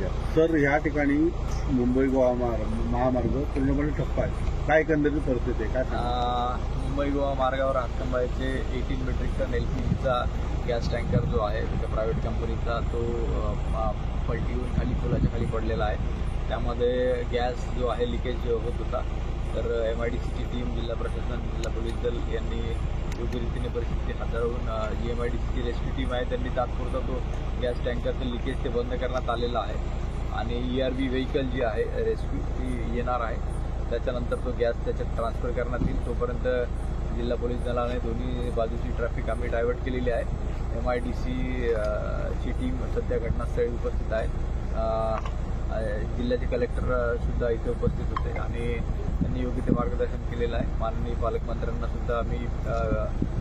Gas तर ह्या ठिकाणी मुंबई गोवा महामार्ग पूर्णपणे ठप्प आहे. काय एकंदरीत परिस्थिती आहे? काय मुंबई गोवा मार्गावर हातकंबाईचे eighteen metric ton L P जीचा गॅस टँकर जो आहे त्याच्या प्रायव्हेट कंपनीचा तो पलटी येऊन खाली पुलाच्या खाली पडलेला आहे. त्यामध्ये गॅस जो आहे लिकेज होत होता. तर एम आय डी सीची टीम जिल्हा प्रशासन जिल्हा पोलीस दल यांनी योग्य रीतीने परिस्थिती हाताळून जी एम आय डी सीची रेस्क्यू टीम आहे त्यांनी तात्पुरता तो गॅस टँकरचं लिकेज ते बंद करण्यात आलेलं आहे. आणि ई आर बी व्हेकल जी आहे रेस्क्यू ती येणार आहे. त्याच्यानंतर तो गॅस त्याच्यात ट्रान्सफर करण्यात येईल. तोपर्यंत जिल्हा पोलीस दलाने दोन्ही बाजूची ट्रॅफिक आम्ही डायव्हर्ट केलेली आहे. एम आय डी सी ची टीम सध्या घटनास्थळी उपस्थित आहे. जिल्ह्याचे कलेक्टर सुद्धा इथे उपस्थित होते. आणि त्यांनी योग्य ते मार्गदर्शन केलेलं आहे. माननीय पालकमंत्र्यांना सुद्धा आम्ही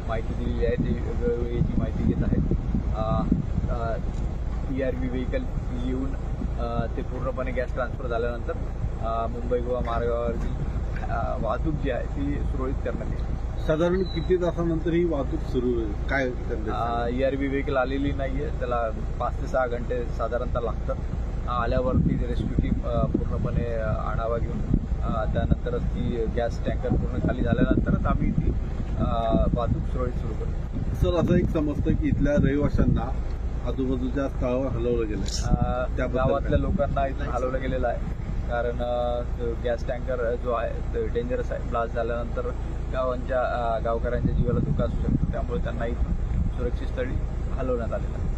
माहिती दिलेली आहे. ते वेळोवेळी याची माहिती घेत आहेत. ई आर बी व्हेकल येऊन ते पूर्णपणे गॅस ट्रान्सफर झाल्यानंतर मुंबई गोवा मार्गावरील वाहतूक जी आहे ती सुरळीत करण्यात येईल. साधारण किती तासानंतर ही वाहतूक सुरू होईल? काय ई आर बी व्हेकल आलेली नाही आहे त्याला पाच ते सहा घंटे साधारणतः लागतात. आल्यावरती रेस्क्यू टीम पूर्णपणे आढावा घेऊन त्यानंतरच ती गॅस टँकर पूर्ण खाली झाल्यानंतरच आम्ही ती वाहतूक सुरळीत सुरू करू सर असं एक समजतं की इथल्या रहिवाशांना आजूबाजूच्या स्थळावर हलवलं गेलं त्याबद्दल गावातल्या? लोकांना इथून हलवलं गेलेलं आहे. कारण गॅस टँकर जो आहे तो डेंजरस आहे. ब्लास्ट झाल्यानंतर गावांच्या गावकऱ्यांच्या जीवाला धोका असू शकतो. त्यामुळे त्यांना इथून सुरक्षित स्थळी हलवण्यात आलेलं आहे.